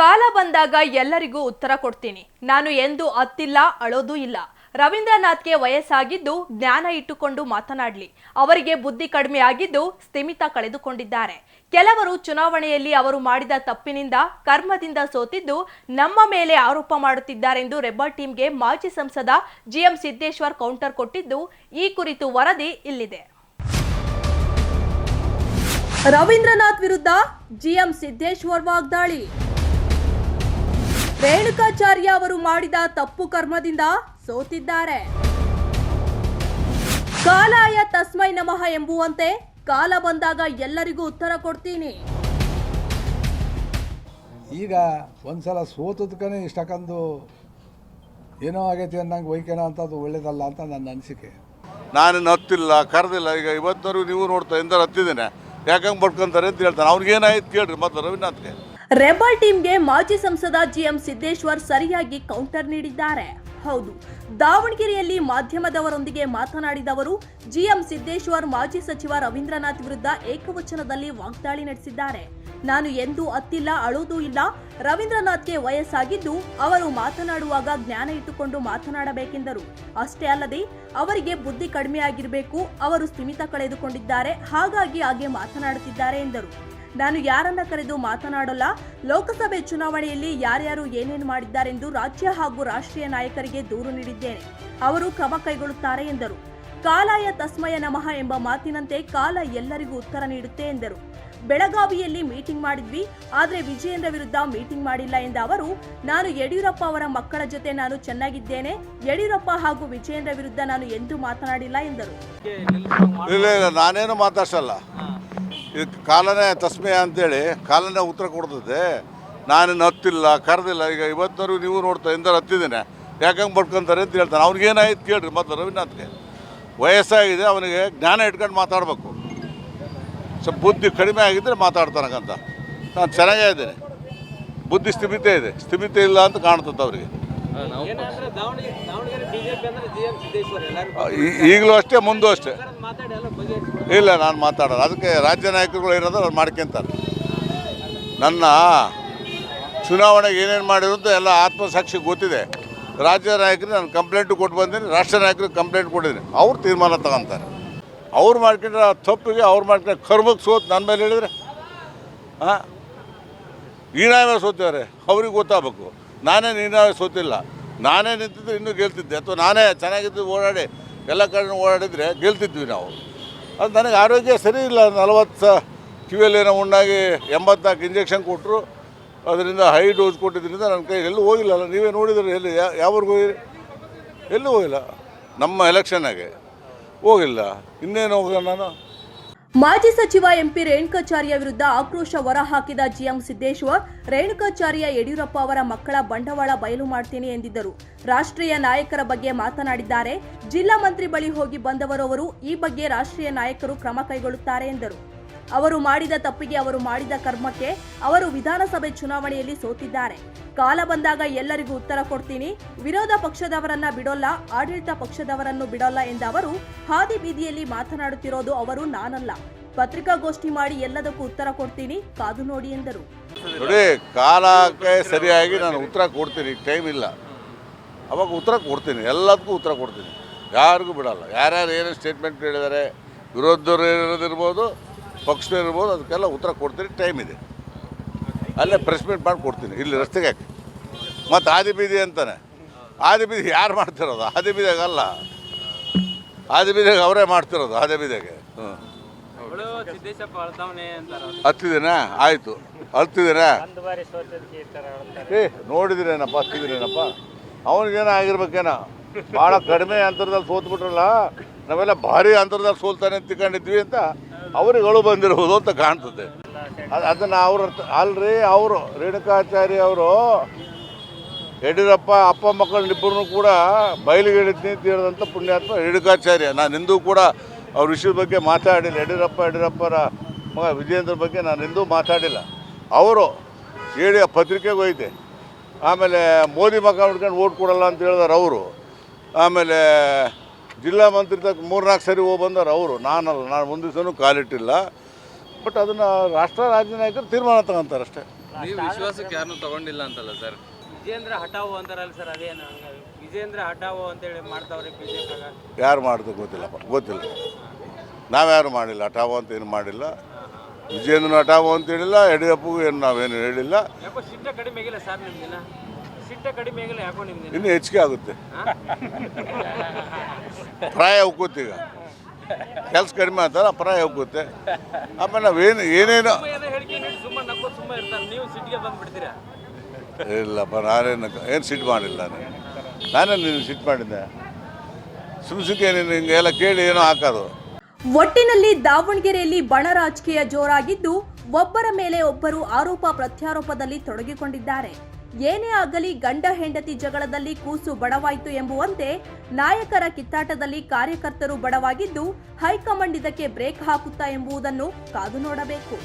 ಕಾಲ ಬಂದಾಗ ಎಲ್ಲರಿಗೂ ಉತ್ತರ ಕೊಡ್ತೀನಿ. ನಾನು ಎಂದು ಅತ್ತಿಲ್ಲ, ಅಳೋದೂ ಇಲ್ಲ. ರವೀಂದ್ರನಾಥ್ಗೆ ವಯಸ್ಸಾಗಿದ್ದು ಜ್ಞಾನ ಇಟ್ಟುಕೊಂಡು ಮಾತನಾಡಲಿ. ಅವರಿಗೆ ಬುದ್ಧಿ ಕಡಿಮೆ ಆಗಿದ್ದು ಸ್ಥಿಮಿತ ಕಳೆದುಕೊಂಡಿದ್ದಾರೆ. ಕೆಲವರು ಚುನಾವಣೆಯಲ್ಲಿ ಅವರು ಮಾಡಿದ ತಪ್ಪಿನಿಂದ, ಕರ್ಮದಿಂದ ಸೋತಿದ್ದು ನಮ್ಮ ಮೇಲೆ ಆರೋಪ ಮಾಡುತ್ತಿದ್ದಾರೆಂದು ರೆಬಲ್ ಟೀಮ್ಗೆ ಮಾಜಿ ಸಂಸದ ಜಿಎಂ ಸಿದ್ದೇಶ್ವರ್ ಕೌಂಟರ್ ಕೊಟ್ಟಿದ್ದು ಈ ಕುರಿತು ವರದಿ ಇಲ್ಲಿದೆ. ರವೀಂದ್ರನಾಥ್ ವಿರುದ್ಧ ಜಿಎಂ ಸಿದ್ದೇಶ್ವರ್ ವಾಗ್ದಾಳಿ. ರೇಣುಕಾಚಾರ್ಯ ಅವರು ಮಾಡಿದ ತಪ್ಪು ಕರ್ಮದಿಂದ ಸೋತಿದ್ದಾರೆ. ಕಾಲಾಯ ತಸ್ಮೈ ನಮಃ ಎಂಬುವಂತೆ ಕಾಲ ಬಂದಾಗ ಎಲ್ಲರಿಗೂ ಉತ್ತರ ಕೊಡ್ತೀನಿ. ಈಗ ಒಂದ್ಸಲ ಸೋತದಕ್ಕೇ ಇಷ್ಟಕ್ಕಂದು ಏನೋ ಆಗೈತಿ ಅನ್ನಂಗೆ ಒಯ್ಕೋಣ ಅಂತ ಅದು ಒಳ್ಳೇದಲ್ಲ ಅಂತ ನನ್ನ ಅನಿಸಿಕೆ. ನಾನು ಹತ್ತಿಲ್ಲ ಕರೆದಿಲ್ಲ. ಈಗ ಇವತ್ತವರೆಗೂ ನೀವು ನೋಡ್ತಾ ಇಂದ ಹತ್ತಿದ್ದೇನೆ. ಯಾಕಂಗೆ ಬಡ್ಕೊಂತಾರೆ ಅಂತ ಹೇಳ್ತಾನೆ. ಏನಾಯ್ತು ಕೇಳ್ರಿ ಮತ್ತೆ ರವೀನಾಥ್ಗೆ ರೆಬಲ್ ಟೀಮ್ಗೆ ಮಾಜಿ ಸಂಸದ ಜಿಎಂ ಸಿದ್ದೇಶ್ವರ್ ಸರಿಯಾಗಿ ಕೌಂಟರ್ ನೀಡಿದ್ದಾರೆ. ಹೌದು, ದಾವಣಗೆರೆಯಲ್ಲಿ ಮಾಧ್ಯಮದವರೊಂದಿಗೆ ಮಾತನಾಡಿದ ಅವರು, ಜಿಎಂ ಸಿದ್ದೇಶ್ವರ್ ಮಾಜಿ ಸಚಿವ ರವೀಂದ್ರನಾಥ್ ವಿರುದ್ಧ ಏಕವಚನದಲ್ಲಿ ವಾಗ್ದಾಳಿ ನಡೆಸಿದ್ದಾರೆ. ನಾನು ಎಂದೂ ಅತ್ತಿಲ್ಲ ಅಳುವುದೂ ಇಲ್ಲ. ರವೀಂದ್ರನಾಥ್ಗೆ ವಯಸ್ಸಾಗಿದ್ದು ಅವರು ಮಾತನಾಡುವಾಗ ಜ್ಞಾನ ಇಟ್ಟುಕೊಂಡು ಮಾತನಾಡಬೇಕೆಂದರು. ಅಷ್ಟೇ ಅಲ್ಲದೆ, ಅವರಿಗೆ ಬುದ್ಧಿ ಕಡಿಮೆಯಾಗಿರಬೇಕು, ಅವರು ಸ್ಥಿಮಿತ ಕಳೆದುಕೊಂಡಿದ್ದಾರೆ, ಹಾಗಾಗಿ ಹಾಗೆ ಮಾತನಾಡುತ್ತಿದ್ದಾರೆ ಎಂದರು. ನಾನು ಯಾರನ್ನ ಕರೆದು ಮಾತನಾಡಲ್ಲ? ಲೋಕಸಭೆ ಚುನಾವಣೆಯಲ್ಲಿ ಯಾರ್ಯಾರು ಏನೇನು ಮಾಡಿದ್ದಾರೆಂದು ರಾಜ್ಯ ಹಾಗೂ ರಾಷ್ಟ್ರೀಯ ನಾಯಕರಿಗೆ ದೂರು ನೀಡಿದ್ದೇನೆ. ಅವರು ಕ್ರಮ ಕೈಗೊಳ್ಳುತ್ತಾರೆ ಎಂದರು. ಕಾಲಾಯ ತಸ್ಮಯ ನಮಃ ಎಂಬ ಮಾತಿನಂತೆ ಕಾಲ ಎಲ್ಲರಿಗೂ ಉತ್ತರ ನೀಡುತ್ತೆ ಎಂದರು. ಬೆಳಗಾವಿಯಲ್ಲಿ ಮೀಟಿಂಗ್ ಮಾಡಿದ್ವಿ. ಆದರೆ ವಿಜಯೇಂದ್ರ ವಿರುದ್ಧ ಮೀಟಿಂಗ್ ಮಾಡಿಲ್ಲ ಎಂದ ಅವರು ನಾನು ಯಡಿಯೂರಪ್ಪ ಅವರ ಮಕ್ಕಳ ಜೊತೆ ನಾನು ಚೆನ್ನಾಗಿದ್ದೇನೆ. ಯಡಿಯೂರಪ್ಪ ಹಾಗೂ ವಿಜಯೇಂದ್ರ ವಿರುದ್ಧ ನಾನು ಎಂದೂ ಮಾತನಾಡಿಲ್ಲ ಎಂದರು. ಇಲ್ಲ ಇಲ್ಲ ನಾನೇನು ಮಾತಾಡ್ಸಲ್ಲ. ಇದು ಕಾಲನೇ ತಸ್ಮೆ ಅಂತೇಳಿ ಕಾಲನೇ ಉತ್ತರ ಕೊಡ್ತದೆ. ನಾನೇನು ಹತ್ತಿಲ್ಲ, ಕರೆದಿಲ್ಲ, ಈಗ ಇವತ್ತವರೆಗೂ ನೀವು ನೋಡ್ತಾ ಇಂದ್ರೆ ಹತ್ತಿದ್ದೇನೆ. ಯಾಕಂಗೆ ಬಡ್ಕೊಂತಾರೆ ಅಂತ ಹೇಳ್ತಾನೆ. ಅವ್ನಿಗೇನಾಯ್ತು ಕೇಳ್ರಿ ಮೊದಲು ರವೀನಾಥ್ಗೆ ವಯಸ್ಸಾಗಿದೆ, ಅವನಿಗೆ ಜ್ಞಾನ ಇಟ್ಕೊಂಡು ಮಾತಾಡಬೇಕು. ಸ್ವಲ್ಪ ಬುದ್ಧಿ ಕಡಿಮೆ ಆಗಿದ್ದರೆ ಮಾತಾಡ್ತಾನಕ್ಕಂತ ನಾನು ಚೆನ್ನಾಗೇ ಇದ್ದೇನೆ. ಬುದ್ಧಿ ಸ್ಥಿಮಿತ ಇದೆ. ಸ್ಥಿಮಿತ ಇಲ್ಲ ಅಂತ ಕಾಣ್ತದೆ ಅವರಿಗೆ. ಏನಂದ್ರೆ ದಾವಣಗೆರೆ ದಾವಣಗೆರೆ ಬಿಜೆಪಿ ಅಂದ್ರೆ ಜಿ ಎಂ ಸಿದ್ದೇಶ್ವರ್ ಎಲ್ಲರೂ ಈಗಲೂ ಅಷ್ಟೇ ಮುಂದೂ ಅಷ್ಟೇ. ಇಲ್ಲ ನಾನು ಮಾತಾಡೋದು ಅದಕ್ಕೆ ರಾಜ್ಯ ನಾಯಕರುಗಳು ಇರೋದು ಅವ್ರು ಮಾಡ್ಕೊಂತಾರೆ. ನನ್ನ ಚುನಾವಣೆಗೆ ಏನೇನು ಮಾಡಿರೋದು ಅಂತ ಎಲ್ಲ ಆತ್ಮಸಾಕ್ಷಿ ಗೊತ್ತಿದೆ. ರಾಜ್ಯ ನಾಯಕರು ನಾನು ಕಂಪ್ಲೇಂಟು ಕೊಟ್ಟು ಬಂದೀನಿ ರಾಷ್ಟ್ರ ನಾಯಕರಿಗೆ ಕಂಪ್ಲೇಂಟ್ ಕೊಟ್ಟಿದ್ದೀನಿ. ಅವ್ರು ತೀರ್ಮಾನ ತಗೊಂತಾರೆ. ಅವ್ರು ಮಾಡ್ಕೊಂಡ್ರೆ ಆ ತಪ್ಪಿಗೆ ಅವ್ರು ಮಾಡ್ಕೊಂಡ್ರೆ ಕರ್ಮಕ್ಕೆ ಸೋತ್ ನನ್ನ ಮೇಲೆ ಹೇಳಿದ್ರೆ? ಹಾಂ? ನೀನಾವೇ ಸೋತಿದ್ದಾರೆ. ಅವ್ರಿಗೆ ಗೊತ್ತಾಗಬೇಕು. ನಾನೇ ನಿನ್ನ ಸೋತಿಲ್ಲ. ನಾನೇ ನಿಂತಿದ್ರೆ ಇನ್ನೂ ಗೆಲ್ತಿದ್ದೆ. ಅಥವಾ ನಾನೇ ಚೆನ್ನಾಗಿದ್ದು ಓಡಾಡಿ, ಎಲ್ಲ ಕಡೆ ಓಡಾಡಿದರೆ ಗೆಲ್ತಿದ್ವಿ ನಾವು. ಅದು ನನಗೆ ಆರೋಗ್ಯ ಸರಿ ಇಲ್ಲ. ನಲವತ್ತು ಸ, ಕಿವಿಯಲ್ಲಿ ಏನೋ ಉಂಡಾಗಿ ಎಂಬತ್ನಾಲ್ಕು ಇಂಜೆಕ್ಷನ್ ಕೊಟ್ಟರು ಅದರಿಂದ ಹೈ ಡೋಸ್ ಕೊಟ್ಟಿದ್ದರಿಂದ ನನ್ನ ಕೈ ಎಲ್ಲೂ ಹೋಗಿಲ್ಲಲ್ಲ ನೀವೇ ನೋಡಿದ್ರೆ ಎಲ್ಲಿ ಯಾವ್ರಿಗೆ ಹೋಗಿರಿ ಎಲ್ಲೂ ಹೋಗಿಲ್ಲ. ನಮ್ಮ ಎಲೆಕ್ಷನ್ನಾಗೆ ಹೋಗಿಲ್ಲ. ಇನ್ನೇನು ಹೋಗ ನಾನು? ಮಾಜಿ ಸಚಿವ ಎಂಪಿ ರೇಣುಕಾಚಾರ್ಯ ವಿರುದ್ಧ ಆಕ್ರೋಶ ಹೊರಹಾಕಿದ ಜಿಎಂ ಸಿದ್ದೇಶ್ವರ್, ರೇಣುಕಾಚಾರ್ಯ ಯಡಿಯೂರಪ್ಪ ಅವರ ಮಕ್ಕಳ ಬಂಡವಾಳ ಬಯಲು ಮಾಡ್ತೀನಿ ಎಂದಿದ್ದರು. ರಾಷ್ಟ್ರೀಯ ನಾಯಕರ ಬಗ್ಗೆ ಮಾತನಾಡಿದ್ದಾರೆ. ಜಿಲ್ಲಾ ಮಂತ್ರಿ ಬಳಿ ಹೋಗಿ ಬಂದವರು ಅವರು, ಈ ಬಗ್ಗೆ ರಾಷ್ಟ್ರೀಯ ನಾಯಕರು ಕ್ರಮ ಕೈಗೊಳ್ಳುತ್ತಾರೆ ಎಂದರು. ಅವರು ಮಾಡಿದ ತಪ್ಪಿಗೆ ಅವರು ಮಾಡಿದ ಕರ್ಮಕ್ಕೆ ಅವರು ವಿಧಾನಸಭೆ ಚುನಾವಣೆಯಲ್ಲಿ ಸೋತಿದ್ದಾರೆ. ಕಾಲ ಬಂದಾಗ ಎಲ್ಲರಿಗೂ ಉತ್ತರ ಕೊಡ್ತೀನಿ. ವಿರೋಧ ಪಕ್ಷದವರನ್ನ ಬಿಡೋಲ್ಲ, ಆಡಳಿತ ಪಕ್ಷದವರನ್ನು ಬಿಡೋಲ್ಲ ಎಂದ ಅವರು ಹಾದಿ ಬೀದಿಯಲ್ಲಿ ಮಾತನಾಡುತ್ತಿರೋದು ಅವರು, ನಾನಲ್ಲ. ಪತ್ರಿಕಾಗೋಷ್ಠಿ ಮಾಡಿ ಎಲ್ಲದಕ್ಕೂ ಉತ್ತರ ಕೊಡ್ತೀನಿ, ಕಾದು ನೋಡಿ ಎಂದರು. ನೋಡಿ, ಕಾಲಕ್ಕೆ ಸರಿಯಾಗಿ ನಾನು ಉತ್ತರ ಕೊಡ್ತೀನಿ, ಟೈಮ್ ಇಲ್ಲ. ಅವಾಗ ಉತ್ತರ ಕೊಡ್ತೀನಿ, ಎಲ್ಲದಕ್ಕೂ ಉತ್ತರ ಕೊಡ್ತೀನಿ. ಯಾರಿಗೂ ಬಿಡಲ್ಲ. ಯಾರ್ಯಾರು ಏನೇನು ಸ್ಟೇಟ್ಮೆಂಟ್ ಹೇಳಿದ್ದಾರೆ ವಿರೋಧರು ಇರೋದಿರ್ಬೋದು ಪಕ್ಷದವ್ರು ಇರ್ಬೋದು ಅದಕ್ಕೆಲ್ಲ ಉತ್ತರ ಕೊಡ್ತೀನಿ ಟೈಮ್ ಇದೆ. ಅಲ್ಲೇ ಪ್ರೆಸ್ ಮೀಟ್ ಮಾಡಿ ಕೊಡ್ತೀನಿ. ಇಲ್ಲಿ ರಸ್ತೆಗೆ ಹಾಕಿ. ಮತ್ತು ಆದಿ ಬೀದಿ ಅಂತಾನೆ. ಆದಿ ಬೀದಿ ಯಾರು ಮಾಡ್ತಿರೋದು? ಆದಿ ಬೀದಿಯಾಗ ಅಲ್ಲ. ಆದಿ ಬೀದಿಯಾಗ ಅವರೇ ಮಾಡ್ತಿರೋದು ಆದಿ ಬೀದಿಯಾಗೆ ಹ್ಞೂ ಹತ್ತಿದ್ದೇನಾ? ಆಯಿತು. ಹತ್ತಿದ್ದೇನಾ? ಏ ನೋಡಿದ್ದೀನೇನಪ್ಪ ಹತ್ತಿದ್ರೇನಪ್ಪ ಅವನಿಗೇನೋ ಆಗಿರ್ಬೇಕೇನೋ? ಭಾಳ ಕಡಿಮೆ ಅಂತರದಲ್ಲಿ ಸೋತ್ಬಿಟ್ರಲ್ಲ ನಾವೆಲ್ಲ ಭಾರಿ ಅಂತರದಲ್ಲಿ ಸೋಲ್ತಾನೆ ಅಂತ ತಿಳ್ಕೊಂಡಿದ್ವಿ ಅಂತ ಅವ್ರಿಗೆ ಬಂದಿರುವುದು ಅಂತ ಕಾಣ್ತದೆ. ಅದನ್ನ ಅವ್ರ ಅಲ್ರಿ ಅವರು, ರೇಣುಕಾಚಾರ್ಯ ಅವರು, ಯಡಿಯೂರಪ್ಪ ಅಪ್ಪ ಮಕ್ಕಳನ್ನಿಬ್ಬರನ್ನು ಕೂಡ ಬಯಲಿಗೆ ಹೇಳಿದಂಥ ಪುಣ್ಯಾತ್ಮ ರೇಣುಕಾಚಾರ್ಯ. ನಾನು ಇಂದೂ ಕೂಡ ಅವ್ರ ವಿಷಯದ ಬಗ್ಗೆ ಮಾತಾಡಿಲ್ಲ. ಯಡಿಯೂರಪ್ಪ, ಯಡಿಯೂರಪ್ಪರ ಮಗ ವಿಜಯೇಂದ್ರ ಬಗ್ಗೆ ನಾನು ಇಂದೂ ಮಾತಾಡಿಲ್ಲ. ಅವರು ಹೇಳಿ ಆ ಪತ್ರಿಕೆಗೆ ಹೋಯ್ತೆ. ಆಮೇಲೆ ಮೋದಿ ಮಗ ಹುಡ್ಕೊಂಡು ಓಟ್ ಕೊಡಲ್ಲ ಅಂತ ಹೇಳಿದಾರೆ ಅವರು. ಆಮೇಲೆ ಜಿಲ್ಲಾ ಮಂತ್ರಿ ತಕ್ಕ ಮೂರ್ನಾಲ್ಕು ಸರಿ ಹೋಗಿ ಬಂದಾರೆ ಅವರು. ನಾನಲ್ಲ ನಾನು ಒಂದು ದಿವಸನೂ ಕಾಲಿಟ್ಟಿಲ್ಲ. ಬಟ್ ಅದನ್ನು ರಾಷ್ಟ್ರ ರಾಜ್ಯ ನಾಯಕರು ತೀರ್ಮಾನ ತಗೊಂತಾರೆ ಅಷ್ಟೇ. ನೀವು ವಿಶ್ವಾಸಕ್ಕೆ ಯಾರನ್ನೂ ತಗೊಂಡಿಲ್ಲ ಅಂತಲ್ಲ ಸರ್? ವಿಜೇಂದ್ರ ಹಟಾವು ಅಂತಾರಲ್ಲ ಸರ್ ಅದೇನು ವಿಜೇಂದ್ರ ಹಟಾವು ಅಂತೇಳಿ ಮಾಡ್ತಾವ್ರೆ ಬಿಜೆಪಿ ಯಾರು ಮಾಡಿದ್ರು ಗೊತ್ತಿಲ್ಲಪ್ಪ ಗೊತ್ತಿಲ್ಲ. ನಾವ್ಯಾರು ಮಾಡಿಲ್ಲ ಹಠಾವು ಅಂತ ಏನು ಮಾಡಿಲ್ಲ. ವಿಜಯೇಂದ್ರನ ಹಠಾವು ಅಂತ ಹೇಳಿಲ್ಲ ಯಡಿಯೂರಪ್ಪಗೂ ಏನು ನಾವೇನು ಹೇಳಿಲ್ಲ. ಯಾಕೋ ಸಿಟ್ಟ ಕಡಿಮೆ ಆಗಿಲ್ಲ ಸರ್ ನಿಮ್ದಿನ ಸಿಟ್ಟ ಇನ್ನು ಹೆಚ್ಚಿಗೆ ಆಗುತ್ತೆ. ಪ್ರಾಯ ಉಕ್ಕುತ್ತೆ ಈಗ. ಕೆಲಸ ಕಡಿಮೆ ಆಗ್ತಾರೆ ಪ್ರಾಯ ಉಕ್ಕುತ್ತೆ ಆಮೇಲೆ ನಾವೇನು ಏನೇನು? ಇಲ್ಲಪ್ಪ ನಾನೇನು ಏನು ಸಿಟ್ಟು ಮಾಡಿಲ್ಲ ನಾನು. ನಾನೇ ನೀನು ಸಿಟ್ಟು ಮಾಡಿದ್ದೆ. ಸುಮ್ ಏನೇನು ನೀನು ಹಿಂಗೆಲ್ಲ ಕೇಳಿ ಏನೋ ಹಾಕೋದು. ಒಟ್ಟಿನಲ್ಲಿ ದಾವಣಗೆರೆಯಲ್ಲಿ ಬಣ ರಾಜಕೀಯ ಜೋರಾಗಿದ್ದು ಒಬ್ಬರ ಮೇಲೆ ಒಬ್ಬರು ಆರೋಪ ಪ್ರತ್ಯಾರೋಪದಲ್ಲಿ ತೊಡಗಿಕೊಂಡಿದ್ದಾರೆ. ಏನೇ ಆಗಲಿ ಗಂಡ ಹೆಂಡತಿ ಜಗಳದಲ್ಲಿ ಕೂಸು ಬಡವಾಯಿತು ಎಂಬುವಂತೆ ನಾಯಕರ ಕಿತ್ತಾಟದಲ್ಲಿ ಕಾರ್ಯಕರ್ತರು ಬಡವಾಗಿದ್ದು ಹೈಕಮಾಂಡ್ ಇದಕ್ಕೆ ಬ್ರೇಕ್ ಹಾಕುತ್ತಾ ಎಂಬುದನ್ನು ಕಾದು ನೋಡಬೇಕು.